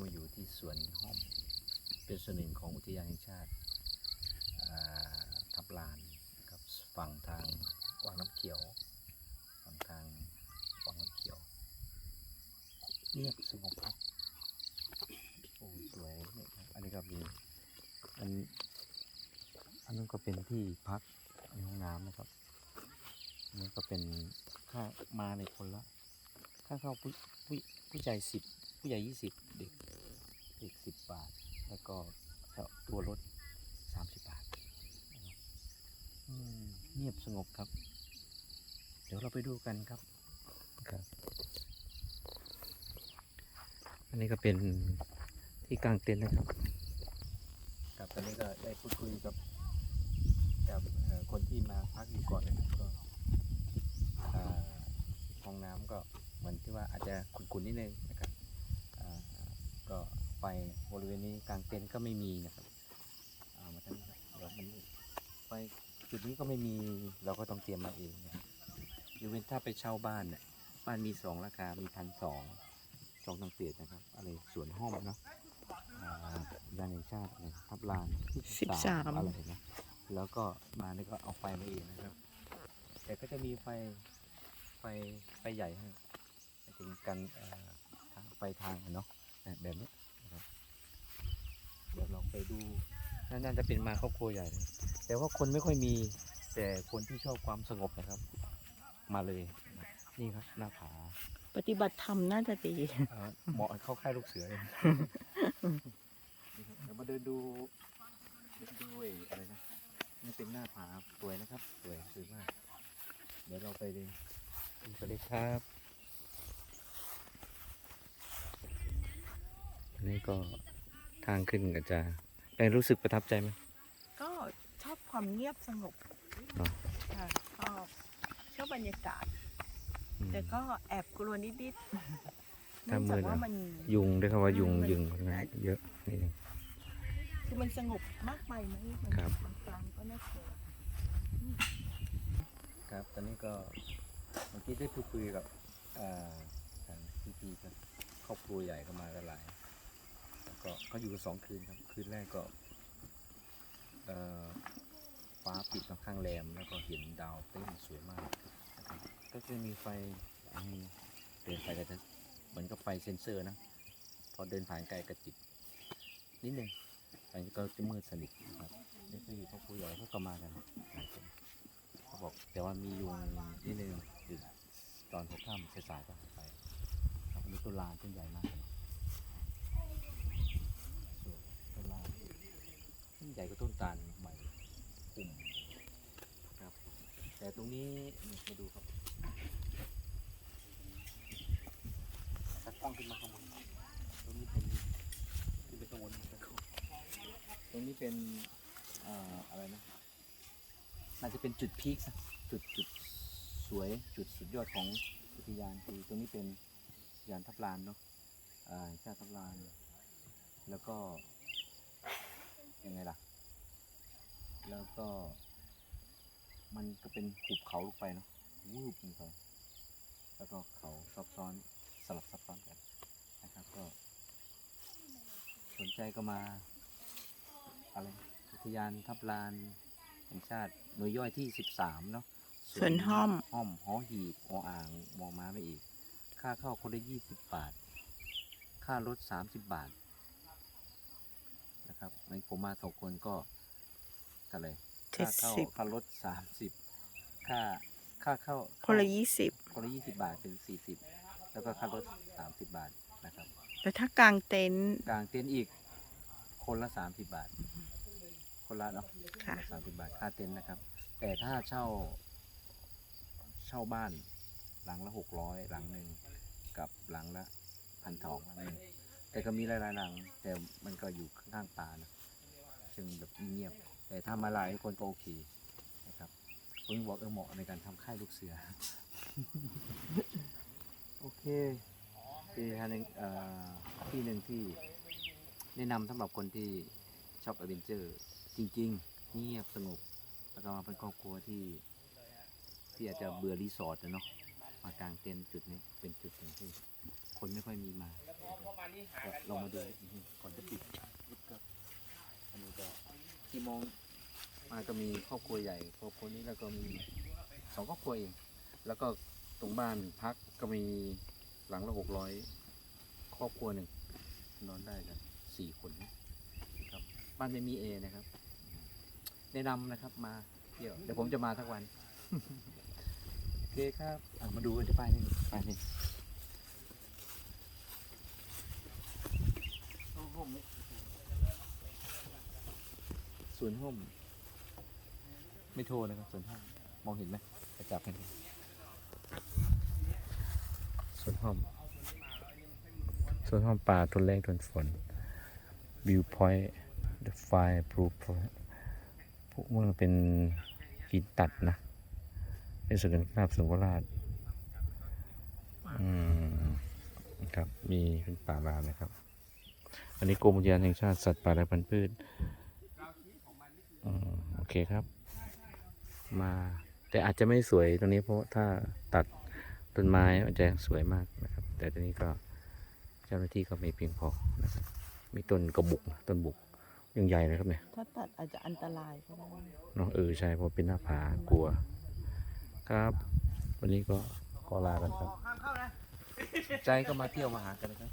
มาอยู่ที่สวนห้อม เป็นส่วนหนึ่งของอุทยานแห่งชาติทับลานครับฝั่งทางวังน้ำเขียว ฝั่งทางวังน้ำเขียวเงียบสงบครับโอ้สวยเนี่ยครับอันนี้ก็มีอันอันนั้นก็เป็นที่พักในห้องน้ำนะครับนนี้ก็เป็นค่ามาในคนละ ค่าเข้าผู้ผู้ผู้ใหญ่สิบผู้ใหญ่ยี่สิบเด็กเด็กสิบบาท แล้วก็ตัวรถสามสิบบาทนะครับอืมเงียบสงบครับ เดี๋ยวเราไปดูกันครับครับ อันนี้ก็เป็นที่กลางเต็นท์นะครับครับตอนนี้ก็ได้พูดคุยกับกับเอ่อคนที่มาพักอยู่ก่อนนะครับก็อ่าห้องน้ำก็ เหมือนที่ว่าอาจจะขุ่นๆนิดนึงนะครับอ่าก็ไฟบริเวณนี้กลางเต็นท์ก็ไม่มีนะครับอ่ามาทั้งนี้ครับเดี๋ยวมันไฟจุดนี้ก็ไม่มีเราก็ต้องเตรียมมาเองนะครับยกเว้นถ้าไปเช่าบ้านเนี่ยบ้านมีสองราคา มีพันสองสองทางเศษนะครับ อะไรสวนห้อมเนาะอ่ายานแห่งชาติอะไรทับลานที่สิบสามอะไรนะแล้วก็มานี่ก็เอาไฟมาเองนะครับ แต่ก็จะมีไฟไฟไฟใหญ่ให้หมาย ถึงกันเอ่อทางไฟทางอะเนาะอะแบบนี้นะครับเดี๋ยวลองไปดูน่าน่าจะเป็นมาครอบครัวใหญ่นะแต่ว่าคนไม่ค่อยมีแต่คนที่ชอบความสงบนะครับ มาเลยนะนี่ครับหน้าผาปฏิบัติธรรมน่าจะดีเอ่อเหมาะเข้าค่ายลูกเสือเลยเดี๋ยวมาเดินดูเดินดูไอ้อะไรนะนี่เป็นหน้าผาสวยนะครับสวยสวยมาก เดี๋ยวเราไปเลยไปเลยครับ อันนี้ก็ทางขึ้นก็จะเป็นรู้สึกประทับใจไหมก็ชอบความเงียบสงบอ๋อ ค่ะชอบชอบบรรยากาศ อืม แต่ก็แอบกลัวนิดๆเนื่ถ้าองมืจากดว่าอะมันยุงด้วยคำว่ายุงมันยุงนะเยอะนี่เองคือมันสงบมากไปไหมมันครับ มันกลางก็น่ากลัวครับ ตอนนี้ก็เมื่อกี้ได้พูดคุยกับอ่าทางพี่ๆครับครอบครัวใหญ่ก็มากันหลายแล้ว ก็เขาอยู่กันสองคืนครับ คืนแรกก็ฟ้าปิดค่อนข้างแรมแล้วก็เห็นดาวเต้นสวยมากนะครับก็จะมีไฟเดินไปก็จะเหมือนกับไฟเซ็นเซอร์นะ พอเดินผ่านไกลก็ติดนิดนึงอันนี้ก็จะมืดสนิทนะครับนี่คือครอบครัวใหญ่เขาก็มากันเขาบอกแต่ว่ามียุงนิดนึงอยู่ตอนหัวค่ำสายๆก็หายไปครับอันนี้ตัวลาต้นใหญ่มากเลย สวยต้นลาน ต้นใหญ่ก็ต้นตาลใบปุ่มครับ แต่ตรงนี้นี่มาดูครับตัดกล้องขึ้นมาข้างบนตรงนี้เป็นขึ้นไปข้างบนตรงนี้เป็นเอ่ออะไรนะน่าจะเป็นจุดพีคนะจุดจุดสวยจุดสุดยอดของอุทยานคือตรงนี้เป็นอุทยานทับลานเนาะอ่าชาติทับลาน แล้วก็ยังไงล่ะ แล้วก็ มันก็เป็นหุบเขาลงไปเนาะวูบลงไปแล้วก็เขาซับซ้อนสลับซับซ้อนกันนะครับ ก็ สนใจก็มาอะไรอุทยานทับลานแห่งชาติหน่วยย่อยที่ 13 เนาะสวนห้อม ห้อมหอหีบออ่างมองม้าไม่อีก ค่าเข้าคนละ20บาท ค่ารถ30บาท นะครับในผมมาสองคนก็ เท่าไหร่ค่าเข้า70 ค่ารถ30ค่าค่าเข้าคนละยี่สิบคนละ20บาทเป็น40แล้วก็ค่ารถ30บาทนะครับ แต่ถ้ากลางเต็นท์ กลางเต็นท์อีกคนละ30บาท คนละเนาะค่ะ สามสิบบาทค่าเต็นท์นะครับ แต่ถ้าเช่า เช่าบ้านหลังละหกร้อยหลังหนึ่งกับหลังละพันทองหลังหนึ่งแต่ก็มีหลายๆหลัง แต่มันก็อยู่ข้างๆป่านะซึ่งแบบเงียบ แต่ถ้ามาหลายคนก็โอเคนะครับผมบอกเออเหมาะในการทำค่ายลูกเสือ โอเคคืออันหนึ่งที่หนึ่งที่แนะนำสำหรับคนที่ชอบแอดเวนเจอร์จริงๆ เงียบสงบ แล้วก็มาเป็นครอบครัวที่ที่อาจจะเบื่อรีสอร์ทนะเนาะมากลางเต็นท์จุดนี้เป็นจุดหนึ่งที่คนไม่ค่อยมีมาลองมาดูก่อนจะปิดครับอันนี้ก็ ที่มองมาก็มีครอบครัวใหญ่ครอบครัวนี้แล้วก็มีสองครอบครัวเองแล้วก็ตรงบ้านพักก็มีหลังละหกร้อยครอบครัวหนึ่งนอนได้กันสี่คนนะครับบ้านไม่มีเอนะครับ แนะนำนะครับมาเที่ยวเดี๋ยวผมจะมาทั้งวันโอเคครับมาดูกันที่ป้ายนี่ป้ายนี่ สวนห่ม ไม่โทรนะครับสวนห่มมองเห็นไหมจะจับกันสวนห่มสวนห่มป่าทนแรงทนฝน View Point The Fire Proof พวกมันเป็นหินตัดนะเป็นส่วนหนึ่งนาบสุวราชอืมครับมีเป็นป่าลามนะครับ อันนี้กรมอุทยานแห่งชาติสัตว์ป่าและพันธุ์พืช เคครับ มาแต่อาจจะไม่สวยตรงนี้เพราะถ้าตัดต้นไม้มันจะสวยมากนะครับ แต่ตอนนี้ก็เจ้าหน้าที่ก็ไม่เพียงพอนะครับมีต้นกระบุกนะต้นบุกยังใหญ่เลยครับเนี่ยถ้าตัดอาจจะอันตรายก็ได้เนาะเออใช่เพราะเป็นหน้าผากลัว ครับ วันนี้ก็ขอลากันครับ ใจก็มาเที่ยวมาหากันนะครับ